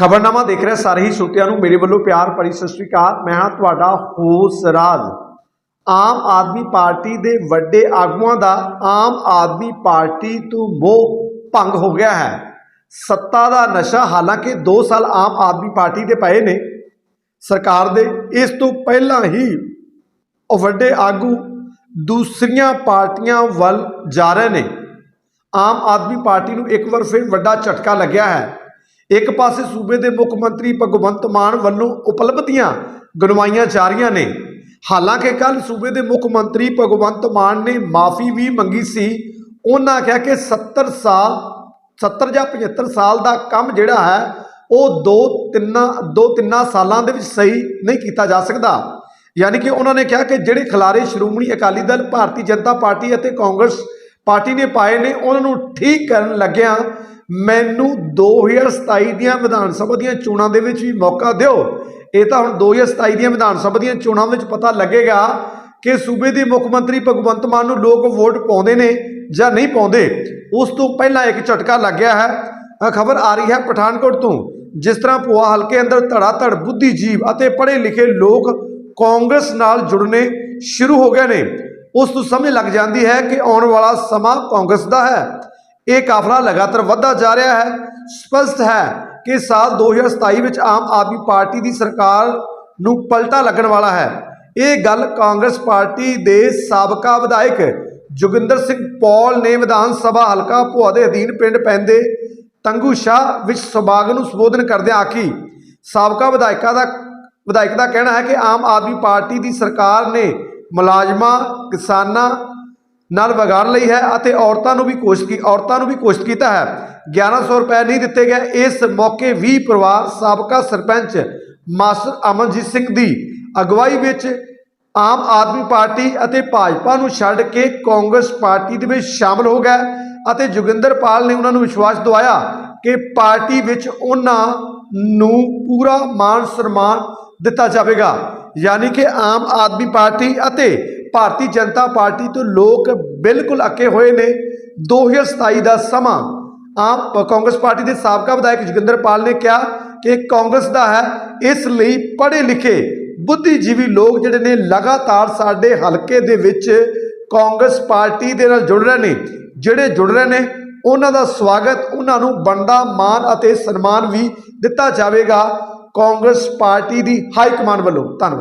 ਖਬਰਨਾਮਾ ਦੇਖ ਰਹੇ ਸਾਰੇ ਹੀ ਸਰੋਤਿਆਂ ਨੂੰ, ਮੇਰੇ ਵੱਲੋਂ ਪਿਆਰ ਭਰੀ ਸਤਿ ਸ੍ਰੀ ਅਕਾਲ। ਮੈਂ ਹਾਂ ਤੁਹਾਡਾ ਹੋਸ ਰਾਜ ਆਮ ਆਦਮੀ ਪਾਰਟੀ ਦੇ ਵੱਡੇ ਆਗੂਆਂ ਦਾ ਆਮ ਆਦਮੀ ਪਾਰਟੀ ਤੋਂ ਮੋਹ ਭੰਗ ਹੋ ਗਿਆ ਹੈ। ਸੱਤਾ ਦਾ ਨਸ਼ਾ ਹਾਲਾਂਕਿ 2 ਸਾਲ ਆਮ ਆਦਮੀ ਪਾਰਟੀ ਦੇ ਪਏ ਨੇ। ਸਰਕਾਰ ਦੇ ਇਸ ਤੋਂ ਪਹਿਲਾਂ ਹੀ ਉਹ ਵੱਡੇ ਆਗੂ ਦੂਸਰੀਆਂ ਪਾਰਟੀਆਂ ਵੱਲ ਜਾ ਰਹੇ ਨੇ। ਆਮ ਆਦਮੀ ਪਾਰਟੀ ਨੂੰ ਇੱਕ ਵਾਰ ਫਿਰ ਵੱਡਾ ਝਟਕਾ ਲੱਗਿਆ ਹੈ। ਇੱਕ ਪਾਸੇ ਸੂਬੇ ਦੇ ਮੁੱਖ ਮੰਤਰੀ ਭਗਵੰਤ ਮਾਨ ਵੱਲੋਂ ਉਪਲਬਧੀਆਂ ਗਣਵਾਈਆਂ ਜਾ ਰਹੀਆਂ ਨੇ। ਹਾਲਾਂਕਿ ਕੱਲ ਸੂਬੇ ਦੇ ਮੁੱਖ ਮੰਤਰੀ ਭਗਵੰਤ ਮਾਨ ਨੇ ਮਾਫੀ ਵੀ ਮੰਗੀ ਸੀ। ਉਹਨਾਂ ਕਿਹਾ ਕਿ 70 ਸਾਲ 70 ਜਾਂ 75 ਸਾਲ ਦਾ ਕੰਮ ਜਿਹੜਾ ਹੈ, ਉਹ ਦੋ ਤਿੰਨਾਂ ਦੋ ਤਿੰਨਾਂ ਸਾਲਾਂ ਦੇ ਵਿੱਚ ਸਹੀ ਨਹੀਂ ਕੀਤਾ ਜਾ ਸਕਦਾ। ਯਾਨੀ ਕਿ ਉਹਨਾਂ ਨੇ ਕਿਹਾ ਕਿ ਜਿਹੜੇ ਖਿਲਾਰੇ ਸ਼੍ਰੋਮਣੀ ਅਕਾਲੀ ਦਲ, ਭਾਰਤੀ ਜਨਤਾ ਪਾਰਟੀ ਅਤੇ ਕਾਂਗਰਸ ਪਾਰਟੀ ਨੇ ਪਾਏ ਨੇ, ਉਹਨਾਂ ਨੂੰ ਠੀਕ ਕਰਨ ਲੱਗਿਆਂ ਮੈਨੂੰ 2027 ਦੀਆਂ ਵਿਧਾਨ ਸਭਾ ਦੀਆਂ ਚੋਣਾਂ ਦੇ ਵਿੱਚ ਵੀ ਮੌਕਾ ਦਿਓ। ਇਹ ਤਾਂ ਹੁਣ 2027 ਦੀਆਂ ਵਿਧਾਨ ਸਭਾ ਦੀਆਂ ਚੋਣਾਂ ਵਿੱਚ ਪਤਾ ਲੱਗੇਗਾ ਕਿ ਸੂਬੇ ਦੇ ਮੁੱਖ ਮੰਤਰੀ ਭਗਵੰਤ ਮਾਨ ਨੂੰ ਲੋਕ ਵੋਟ ਪਾਉਂਦੇ ਨੇ ਜਾਂ ਨਹੀਂ ਪਾਉਂਦੇ। ਉਸ ਤੋਂ ਪਹਿਲਾਂ ਇੱਕ ਝਟਕਾ ਲੱਗਿਆ ਹੈ। ਖਬਰ ਆ ਰਹੀ ਹੈ ਪਠਾਨਕੋਟ ਤੋਂ, ਜਿਸ ਤਰ੍ਹਾਂ ਭੋਆ ਹਲਕੇ ਅੰਦਰ ਧੜਾ ਧੜ ਬੁੱਧੀਜੀਵ ਅਤੇ ਪੜ੍ਹੇ ਲਿਖੇ ਲੋਕ ਕਾਂਗਰਸ ਨਾਲ ਜੁੜਨੇ ਸ਼ੁਰੂ ਹੋ ਗਏ ਨੇ। ਉਸ ਤੋਂ ਸਮਝ ਲੱਗ ਜਾਂਦੀ ਹੈ ਕਿ ਆਉਣ ਵਾਲਾ ਸਮਾਂ ਕਾਂਗਰਸ ਦਾ ਹੈ। ਇਹ ਕਾਫਲਾ ਲਗਾਤਾਰ ਵਧਦਾ ਜਾ ਰਿਹਾ ਹੈ। ਸਪਸ਼ਟ ਹੈ ਕਿ ਸਾਲ 2027 ਵਿੱਚ ਆਮ ਆਦਮੀ ਪਾਰਟੀ ਦੀ ਸਰਕਾਰ ਨੂੰ ਪਲਟਾ ਲੱਗਣ ਵਾਲਾ ਹੈ। ਇਹ ਗੱਲ ਕਾਂਗਰਸ ਪਾਰਟੀ ਦੇ ਸਾਬਕਾ ਵਿਧਾਇਕ ਜੋਗਿੰਦਰ ਸਿੰਘ ਪੌਲ ਨੇ ਵਿਧਾਨ ਸਭਾ ਹਲਕਾ ਭੋਆ ਦੇ ਅਧੀਨ ਪਿੰਡ ਪੈਂਦੇ ਤੰਗੂ ਸ਼ਾਹ ਵਿੱਚ ਸਮਾਗਮ ਨੂੰ ਸੰਬੋਧਨ ਕਰਦਿਆਂ ਆਖੀ, ਸਾਬਕਾ ਵਿਧਾਇਕਾਂ ਦਾ ਵਿਧਾਇਕ ਦਾ ਕਹਿਣਾ ਹੈ ਕਿ ਆਮ ਆਦਮੀ ਪਾਰਟੀ ਦੀ ਸਰਕਾਰ ਨੇ ਮੁਲਾਜ਼ਮਾਂ, ਕਿਸਾਨਾਂ ਨਾਲ ਵਿਗਾੜ ਲਈ ਹੈ ਅਤੇ ਔਰਤਾਂ ਨੂੰ ਵੀ ਕੋਸ਼ਿਸ਼ ਕੀ, ਔਰਤਾਂ ਨੂੰ ਵੀ ਕੋਸ਼ਿਸ਼ ਕੀਤਾ ਹੈ। 1100 ਰੁਪਏ ਨਹੀਂ ਦਿੱਤੇ ਗਏ। ਇਸ ਮੌਕੇ 20 ਪਰਿਵਾਰ, ਸਾਬਕਾ ਸਰਪੰਚ ਮਾਸਟਰ ਅਮਨਜੀਤ ਸਿੰਘ ਦੀ ਅਗਵਾਈ ਵਿੱਚ ਆਮ ਆਦਮੀ ਪਾਰਟੀ ਅਤੇ ਭਾਜਪਾ ਨੂੰ ਛੱਡ ਕੇ ਕਾਂਗਰਸ ਪਾਰਟੀ ਦੇ ਵਿੱਚ ਸ਼ਾਮਲ ਹੋ ਗਏ ਅਤੇ ਜੋਗਿੰਦਰ ਪਾਲ ਨੇ ਉਹਨਾਂ ਨੂੰ ਵਿਸ਼ਵਾਸ ਦਿਵਾਇਆ ਕਿ ਪਾਰਟੀ ਵਿੱਚ ਉਹਨਾਂ ਨੂੰ ਪੂਰਾ ਮਾਨ ਸਨਮਾਨ ਦਿੱਤਾ ਜਾਵੇਗਾ। ਯਾਨੀ ਕਿ ਆਮ ਆਦਮੀ ਪਾਰਟੀ ਅਤੇ ਭਾਰਤੀ ਜਨਤਾ ਪਾਰਟੀ ਤੋਂ ਲੋਕ ਬਿਲਕੁਲ ਅੱਕੇ ਹੋਏ ਨੇ। 2027 ਦਾ ਸਮਾਂ ਆਮ ਕਾਂਗਰਸ ਪਾਰਟੀ ਦੇ ਸਾਬਕਾ ਵਿਧਾਇਕ ਜੋਗਿੰਦਰ ਪਾਲ ਨੇ ਕਿਹਾ ਕਿ ਕਾਂਗਰਸ ਦਾ ਹੈ, ਇਸ ਲਈ ਪੜ੍ਹੇ ਲਿਖੇ ਬੁੱਧੀਜੀਵੀ ਲੋਕ ਜਿਹੜੇ ਨੇ ਲਗਾਤਾਰ ਸਾਡੇ ਹਲਕੇ ਦੇ ਵਿੱਚ ਕਾਂਗਰਸ ਪਾਰਟੀ ਦੇ ਨਾਲ ਜੁੜ ਰਹੇ ਨੇ। ਜਿਹੜੇ ਜੁੜ ਰਹੇ ਨੇ, ਉਹਨਾਂ ਦਾ ਸਵਾਗਤ ਉਹਨਾਂ ਨੂੰ ਬਣਦਾ ਮਾਨ ਅਤੇ ਸਨਮਾਨ ਵੀ ਦਿੱਤਾ ਜਾਵੇਗਾ ਕਾਂਗਰਸ ਪਾਰਟੀ ਦੀ ਹਾਈ ਕਮਾਂਡ ਵੱਲੋਂ। ਧੰਨਵਾਦ।